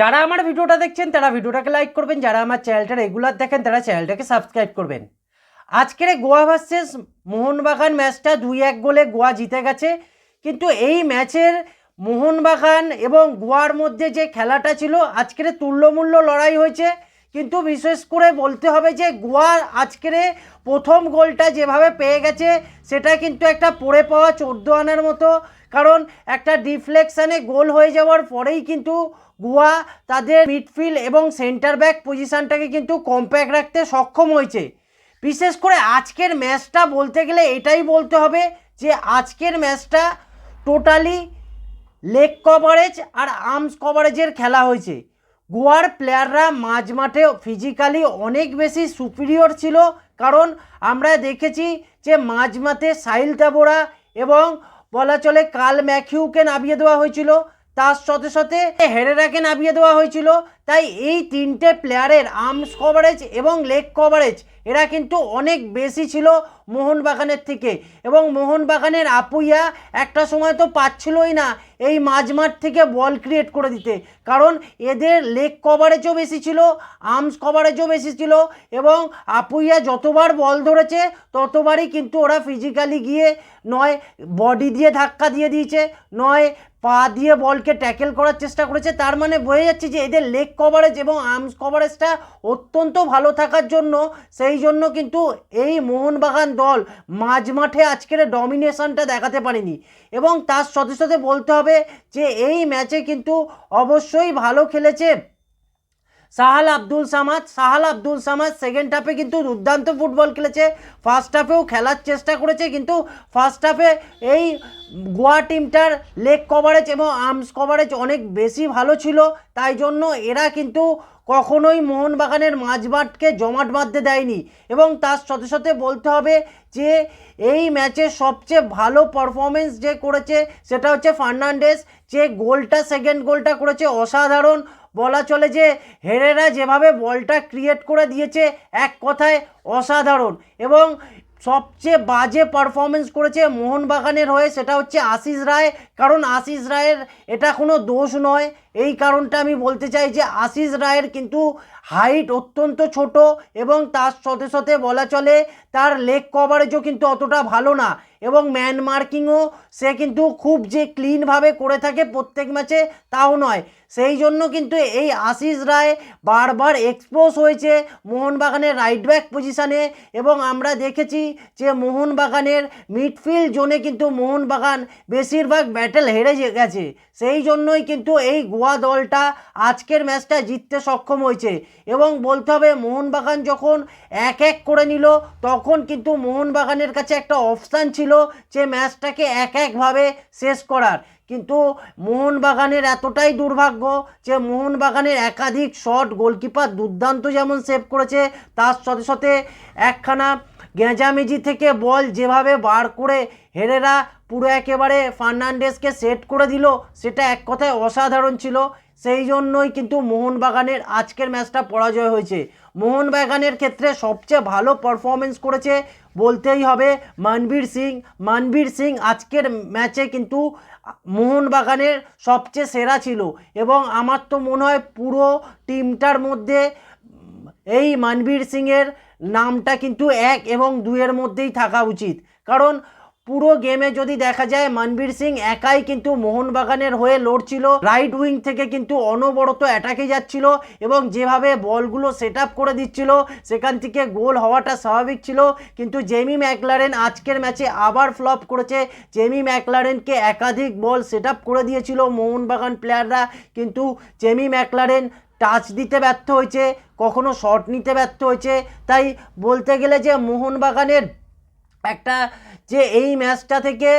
যারা আমার ভিডিওটা দেখছেন, তারা ভিডিওটাকে লাইক করবেন। যারা আমার চ্যানেলটা রেগুলার দেখেন, তারা চ্যানেলটাকে সাবস্ক্রাইব করবেন। আজকের গোয়া ভার্সেস মোহনবাগান ম্যাচটা দুই এক গোলে গোয়া জিতে গেছে। কিন্তু এই ম্যাচের মোহনবাগান এবং গোয়ার মধ্যে যে খেলাটা ছিল, আজকের তুল্যমূল্য লড়াই হয়েছে। কিন্তু বিশেষ করে বলতে হবে যে গোয়া আজকের প্রথম গোলটা যেভাবে পেয়ে গেছে, সেটা কিন্তু একটা পড়ে পাওয়া চোদ্দ আনার মতো। কারণ একটা ডিফ্লেকশানে গোল হয়ে যাওয়ার পরেই কিন্তু গোয়া তাদের মিডফিল্ড এবং সেন্টার ব্যাক পজিশানটাকে কিন্তু কম্প্যাক্ট রাখতে সক্ষম হয়েছে। বিশেষ করে আজকের ম্যাচটা বলতে গেলে এটাই বলতে হবে যে আজকের ম্যাচটা টোটালি লেগ কভারেজ আর আর্মস কভারেজের খেলা হয়েছে। গোয়ার প্লেয়াররা মাঝ মাঠে ফিজিক্যালি অনেক বেশি সুপিরিয়র ছিল, কারণ আমরা দেখেছি যে মাঝ মাঠে সাহিল তাবোরা এবং বলা চলে কাল ম্যাথিউকে নামিয়ে দেওয়া হয়েছিল। তার সাথে সাথে হেরেরাকে নামিয়ে দেওয়া হয়েছিল। তাই এই তিনটে প্লেয়ারের আর্মস কভারেজ এবং লেগ কভারেজ এরা কিন্তু অনেক বেশি ছিল। মোহনবাগানের থেকে। এবং মোহনবাগানের আপুইয়া একটা সময় তো পাচ্ছিলই না এই মাঝমাঠ থেকে বল ক্রিয়েট করে দিতে। কারণ এদের লেগ কভারেজও বেশি ছিল আর্মস কভারেজও বেশি ছিল এবং আপুইয়া যতবার বল ধরেছে, ততবারই কিন্তু ওরা ফিজিক্যালি গিয়ে নয় বডি দিয়ে ধাক্কা দিয়ে দিয়েছে, নয় পা দিয়ে বলকে ট্যাকেল করার চেষ্টা করেছে। তার মানে বোঝা যাচ্ছে যে এদের লেগ কভারেজ এবং আর্মস কভারেজটা অত্যন্ত ভালো থাকার জন্য, সেই জন্য কিন্তু এই মোহনবাগান দল মাঝ মাঠে আজকের ডমিনেশনটা দেখাতে পারেনি। এবং তার সাথে সাথে বলতে হবে যে, এই ম্যাচে কিন্তু অবশ্যই ভালো খেলেছে সাহাল আব্দুল সামাদ। সাহাল আব্দুল সামাদ সেকেন্ড হাফে কিন্তু দুর্দান্ত ফুটবল খেলেছে। ফার্স্ট হাফেও খেলার চেষ্টা করেছে, কিন্তু ফার্স্ট হাফে এই গোয়া টিমটার লেগ কভারেজ এবং আর্মস কভারেজ অনেক বেশি ভালো ছিল। তাই জন্য এরা কিন্তু কখনোই মোহনবাগানের মাঝমাঠকে জমাট বাঁধতে দেয়নি এবং তার সাথে সাথে বলতে হবে যে এই ম্যাচে সবচেয়ে ভালো পারফরমেন্স যে করেছে সেটা হচ্ছে ফার্নান্ডেস যে গোলটা সেকেন্ড গোলটা করেছে, অসাধারণ। বলা চলে যে হেরেরা যেভাবে বলটা ক্রিয়েট করে দিয়েছে, এক কথায় অসাধারণ। এবং সবচেয়ে বাজে পারফরমেন্স করেছে মোহনবাগানের হয়ে সেটা হচ্ছে আশিস রায়। কারণ আশিস রায়ের এটা কোনো দোষ নয়। এই কারণটা আমি বলতে চাই যে আশিস রায়ের কিন্তু হাইট অত্যন্ত ছোট এবং তার সাথে সাথে বলা চলে তার লেগ কভারেজও কিন্তু অতটা ভালো না এবং ম্যান মার্কিংও সে কিন্তু খুব যে ক্লিনভাবে করে থাকে প্রত্যেক ম্যাচে তাও নয়। সেই জন্য কিন্তু এই আশিস রায় বারবার এক্সপোজ হয়েছে মোহনবাগানের রাইট ব্যাক পজিশানে এবং আমরা দেখেছি যে মোহনবাগানের মিডফিল্ড জোনে কিন্তু মোহনবাগান বেশিরভাগ ব্যাটেল হেরে গেছে। সেই জন্যই কিন্তু এই গোয়া দলটা আজকের ম্যাচটা জিততে সক্ষম হয়েছে। এবং বলতে হবে, মোহনবাগান যখন এক এক করে নিল, তখন কিন্তু মোহনবাগানের কাছে একটা অপশান ছিল যে ম্যাচটাকে এক একভাবে শেষ করার। কিন্তু মোহনবাগানের এতটাই দুর্ভাগ্য যে মোহনবাগানের একাধিক শট গোলকিপার দুর্দান্ত যেমন সেভ করেছে, তার সাথে সাথে একখানা গেঁজামেজি থেকে বল যেভাবে বার করে হেরেরা পুরো একেবারে ফার্নান্ডেসকে সেট করে দিল, সেটা এক কথায় অসাধারণ ছিল। সেই জন্যই কিন্তু মোহনবাগানের আজকের ম্যাচটা পরাজয় হয়েছে। মোহনবাগানের ক্ষেত্রে সবচেয়ে ভালো পারফরমেন্স করেছে বলতেই হবে মানবীর সিং। মানবীর সিং আজকের ম্যাচে কিন্তু মোহনবাগানের সবচেয়ে সেরা ছিল এবং আমার তো মনে হয় পুরো টিমটার মধ্যে এই মানবীর সিংয়ের নামটা কিন্তু এক এবং দুইয়ের মধ্যেই থাকা উচিত। কারণ পুরো গেমে যদি দেখা যায়, মনবীর সিং একাই কিন্তু মোহনবাগানের হয়ে লড়ছিল। রাইট উইং থেকে কিন্তু অনবরত অ্যাটাকে যাচ্ছিল এবং যেভাবে বলগুলো সেট করে দিচ্ছিল, সেখান থেকে গোল হওয়াটা স্বাভাবিক ছিল। কিন্তু জেমি ম্যাকলারেন আজকের ম্যাচে আবার ফ্লপ করেছে। জেমি ম্যাকলারেনকে একাধিক বল সেট করে দিয়েছিল মোহনবাগান প্লেয়াররা কিন্তু জেমি ম্যাকলারেন টাচ দিতে ব্যর্থ হয়েছে, কখনো শট নিতে ব্যর্থ হয়েছে। তাই বলতে গেলে যে মোহনবাগানের একটা যে এই ম্যাচটা থেকে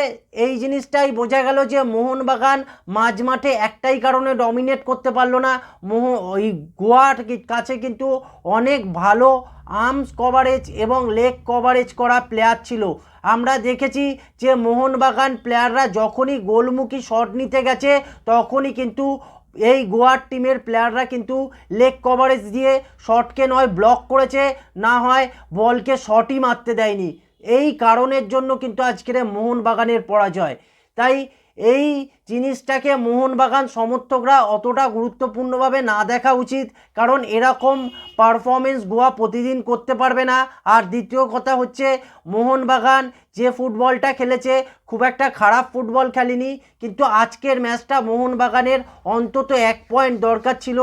এই জিনিসটাই বোঝা গেল যে মোহনবাগান মাঝ মাঠে একটাই কারণে ডমিনেট করতে পারল না। মোহ, ওই গোয়ার কাছে কিন্তু অনেক ভালো আর্মস কভারেজ এবং লেগ কভারেজ করা প্লেয়ার ছিল। আমরা দেখেছি যে মোহনবাগান প্লেয়াররা যখনই গোলমুখী শট নিতে গেছে, তখনই কিন্তু এই গোয়ার টিমের প্লেয়াররা কিন্তু লেগ কভারেজ দিয়ে শটকে নয় ব্লক করেছে। না হয় বলকে শটই মারতে দেয়নি। এই কারণের জন্য কিন্তু আজকের মোহনবাগানের পরাজয়। তাই এই জিনিসটাকে মোহনবাগান সমর্থকরা অতটা গুরুত্বপূর্ণভাবে না দেখা উচিত, কারণ এরকম পারফরমেন্স গোয়া প্রতিদিন করতে পারবে না। আর দ্বিতীয় কথা হচ্ছে, মোহনবাগান যে ফুটবলটা খেলেছে, খুব একটা খারাপ ফুটবল খেলেনি, কিন্তু আজকের ম্যাচটা মোহনবাগানের অন্তত এক পয়েন্ট দরকার ছিল।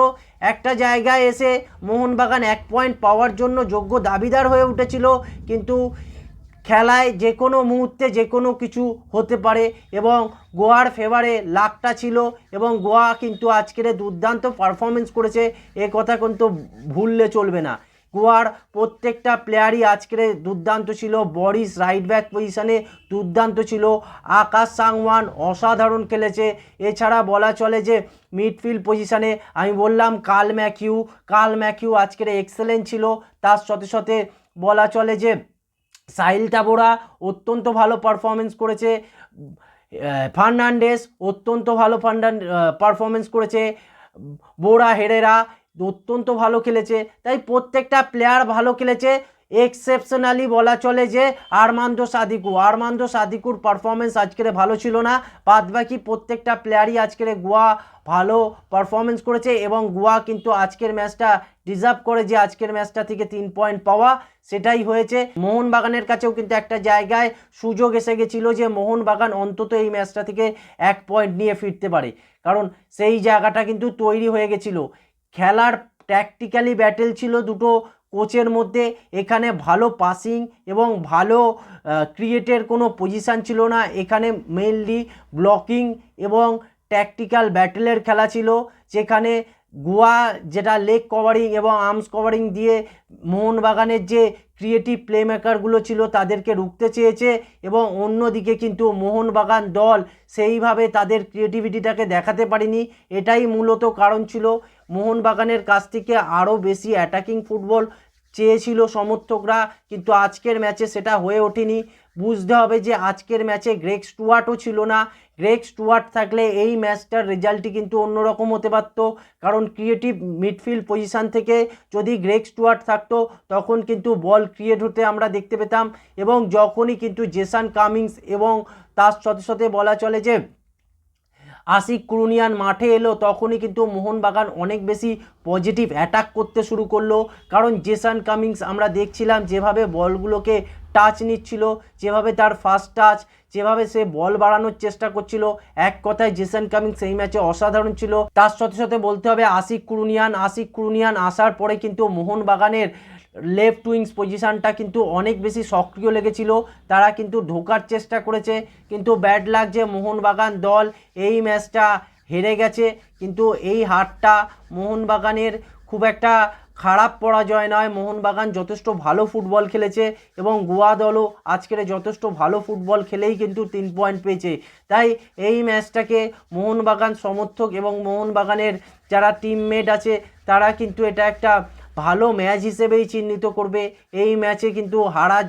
একটা জায়গায় এসে মোহনবাগান এক পয়েন্ট পাওয়ার জন্য যোগ্য দাবিদার হয়ে উঠেছিল, কিন্তু খেলায় যে কোনো মুহূর্তে যে কোনো কিছু হতে পারে এবং গোয়ার ফেভারে লাকটা ছিল এবং গোয়া কিন্তু আজকের দুর্দান্ত পারফরমেন্স করেছে, এ কথা কিন্তু ভুললে চলবে না। গোয়ার প্রত্যেকটা প্লেয়ারই আজকের দুর্দান্ত ছিল, বরিস রাইট ব্যাক পজিশনে দুর্দান্ত ছিল, আকাশ সাংওয়ান অসাধারণ খেলেছে, এছাড়া বলা চলে যে মিডফিল্ড পজিশনে আমি বললাম কাল ম্যাকিউ কাল ম্যাকিউ আজকের এক্সেলেন্ট ছিল, তার সাথে সাথে বলা চলে যে সাহিল টাবোরা অত্যন্ত ভালো পারফরমেন্স করেছে ফার্নান্ডেস অত্যন্ত ভালো ফান্ডান পারফরমেন্স করেছে, বোরা হেরেরা অত্যন্ত ভালো খেলেছে, তাই প্রত্যেকটা প্লেয়ার ভালো খেলেছে। এক্সেপশনালি বলা চলে যে আরমান্দো সাদিকু। আরমান্দো সাদিকুর পারফরমেন্স আজকের ভালো ছিল না। বাদ বাকি প্রত্যেকটা প্লেয়ারই আজকের গোয়া ভালো পারফরমেন্স করেছে এবং গোয়া কিন্তু আজকের ম্যাচটা ডিজার্ভ করে যে আজকের ম্যাচটা থেকে তিন পয়েন্ট পাওয়া, সেটাই হয়েছে। মোহনবাগানের কাছেও কিন্তু একটা জায়গায় সুযোগ এসে গেছিল যে মোহনবাগান অন্তত এই ম্যাচটা থেকে এক পয়েন্ট নিয়ে ফিরতে পারে। কারণ সেই জায়গাটা কিন্তু তৈরি হয়ে গেছিল। খেলার ট্যাকটিক্যালি ব্যাটেল ছিল দুটো কোচের মধ্যে এখানে ভালো পাসিং এবং ভালো ক্রিয়েটের কোনো পজিশান ছিল না। এখানে মেনলি ব্লকিং এবং ট্যাকটিক্যাল ব্যাটেলের খেলা ছিল, যেখানে গোয়া যেটা লেগ কভারিং এবং আর্মস কভারিং দিয়ে মোহনবাগানের যে ক্রিয়েটিভ প্লেমেকারগুলো ছিল তাদেরকে রুখতে চেয়েছে এবং অন্যদিকে কিন্তু মোহনবাগান দল সেইভাবে তাদের ক্রিয়েটিভিটিটাকে দেখাতে পারেনি। এটাই মূলত কারণ ছিল। মোহনবাগানের কাছ থেকে আরও বেশি অ্যাটাকিং ফুটবল চেয়েছিল সমর্থকরা, কিন্তু আজকের ম্যাচে সেটা হয়ে ওঠেনি। বুঝতে হবে যে আজকের ম্যাচে গ্রেক স্টুয়ার্টও ছিল না। গ্রেক স্টুয়ার্ট থাকলে এই ম্যাচটার রেজাল্টই কিন্তু অন্যরকম হতে পারতো। কারণ ক্রিয়েটিভ মিডফিল্ড পজিশান থেকে যদি গ্রেক স্টুয়ার্ট থাকতো, তখন কিন্তু বল ক্রিয়েট হতে আমরা দেখতে পেতাম। এবং যখনই কিন্তু জেসান কামিংস এবং তার সাথে সাথে বলা চলে যে আশিক কুরুনিয়ান মাঠে এলো, তখনই কিন্তু মোহনবাগান অনেক বেশি পজিটিভ অ্যাটাক করতে শুরু করল। কারণ জেসান কামিংস আমরা দেখছিলাম যেভাবে বলগুলোকে টাচ নিচ্ছিল, যেভাবে তার ফার্স্ট টাচ যেভাবে সে বল বাড়ানোর চেষ্টা করছিল। এক কথায় জেসন কামিংস এই ম্যাচে অসাধারণ ছিল। তার সাথে সাথে বলতে হবে আশিক কুরুনিয়ান আশিক কুরুনিয়ান আসার পরে কিন্তু মোহনবাগানের লেফট উইংস পজিশানটা কিন্তু অনেক বেশি সক্রিয় লেগেছিল। তারা কিন্তু ঢোকার চেষ্টা করেছে, কিন্তু ব্যাড লাগ যে মোহনবাগান দল এই ম্যাচটা হেরে গেছে। কিন্তু এই হারটা মোহনবাগানের খুব একটা খারাপ পরাজয় নয়। মোহনবাগান যথেষ্ট ভালো ফুটবল খেলেছে এবং গোয়া দলও আজকের যথেষ্ট ভালো ফুটবল খেলেই কিন্তু তিন পয়েন্ট পেয়েছে। তাই এই ম্যাচটাকে মোহনবাগান সমর্থক এবং মোহনবাগানের যারা টিমমেট আছে, তারা কিন্তু এটা একটা ভালো ম্যাচ হিসেবেই চিহ্নিত করবে। এই ম্যাচে কিন্তু হারা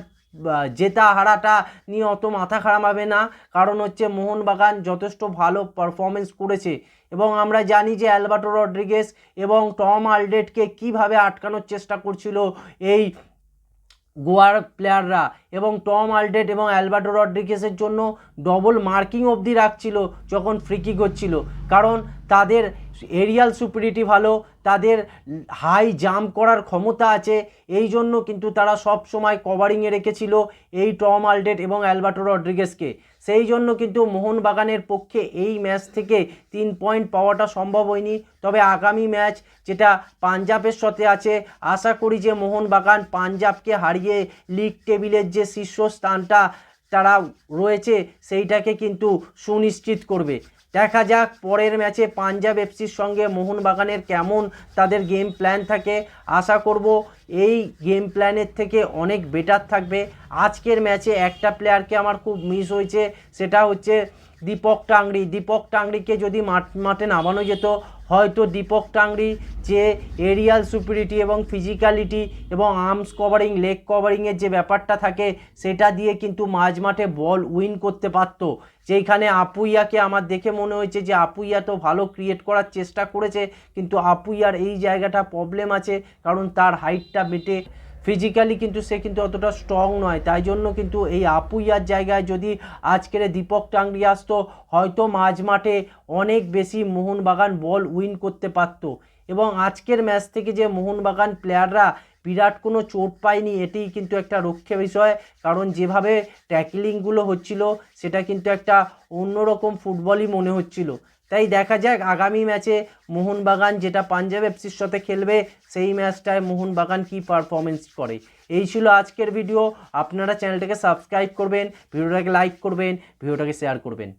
জেতা হারাটা নিয়ে অত মাথা খারাপ হবে না। কারণ হচ্ছে মোহনবাগান যথেষ্ট ভালো পারফরমেন্স করেছে। এবং আমরা জানি যে অ্যালবার্টো রড্রিগেস এবং টম আলডেটকে কীভাবে আটকানোর চেষ্টা করছিল এই গোয়ার প্লেয়াররা। এবং টম আলডেট এবং অ্যালবার্টো রড্রিগেসের জন্য ডবল মার্কিং অবধি রাখছিল যখন ফ্রিকিক হচ্ছিল। কারণ তাদের এরিয়াল সুপিরিটি ভালো, তাদের হাই জাম্প করার ক্ষমতা আছে, এই জন্য কিন্তু তারা সব সময় কভারিংয়ে রেখেছিল এই টম আলডেট এবং অ্যালবার্টো রড্রিগেসকে সেই জন্য কিন্তু মোহনবাগানের পক্ষে এই ম্যাচ থেকে তিন পয়েন্ট পাওয়াটা সম্ভব হয়নি। তবে আগামী ম্যাচ যেটা পাঞ্জাবের সাথে আছে, আশা করি যে মোহনবাগান পাঞ্জাবকে হারিয়ে লিগ টেবিলের যে শীর্ষস্থানটা তারা রয়েছে সেইটাকে কিন্তু সুনিশ্চিত করবে। দেখা যাক পরের ম্যাচে পাঞ্জাব এফসির সঙ্গে মোহনবাগানের কেমন তাদের গেম প্ল্যান থাকে। আশা করব এই গেম প্ল্যানের থেকে অনেক বেটার থাকবে। আজকের ম্যাচে একটা প্লেয়ারকে আমার খুব মিস হয়েছে, সেটা হচ্ছে দীপক টাংরি দীপক টাংরিকে যদি মাঠ নামানো যেত, হয়তো দীপক টাংরি যে এরিয়াল সুপিরিটি এবং ফিজিক্যালিটি এবং আর্মস কভারিং লেগ কভারিংয়ের যে ব্যাপারটা থাকে, সেটা দিয়ে কিন্তু মাঝ মাঠে বল উইন করতে পারতো। যেইখানে আপুইয়াকে আমার দেখে মনে হয়েছে যে, আপুইয়া তো ভালো ক্রিয়েট করার চেষ্টা করেছে, কিন্তু আপুইয়ার এই জায়গাটা প্রবলেম আছে, কারণ তার হাইটটা বেটে ফিজিক্যালি কিন্তু সে কিন্তু অতটা স্ট্রং নয়। তাই জন্য কিন্তু এই আপুইয়ার জায়গায় যদি আজকের দীপক টাংরি আসতো হয়তো মাঝ মাঠে অনেক বেশি মোহনবাগান বল উইন করতে পারত। এবং আজকের ম্যাচ থেকে যে মোহনবাগান প্লেয়াররা বিরাট কোনো চোট পায়নি, এটিই কিন্তু একটা রক্ষে বিষয়। কারণ যেভাবে ট্যাকলিংগুলো হচ্ছিল, সেটা কিন্তু একটা অন্যরকম ফুটবলই মনে হচ্ছিল। তাই দেখা যাক, আগামী ম্যাচে মোহনবাগান যেটা পাঞ্জাব এফসির সাথে খেলবে, সেই ম্যাচটায় মোহনবাগান কি পারফরমেন্স করে। এই ছিল আজকের ভিডিও আপনারা চ্যানেলটাকে সাবস্ক্রাইব করবেন ভিডিওটাকে লাইক করবেন ভিডিওটাকে শেয়ার করবেন।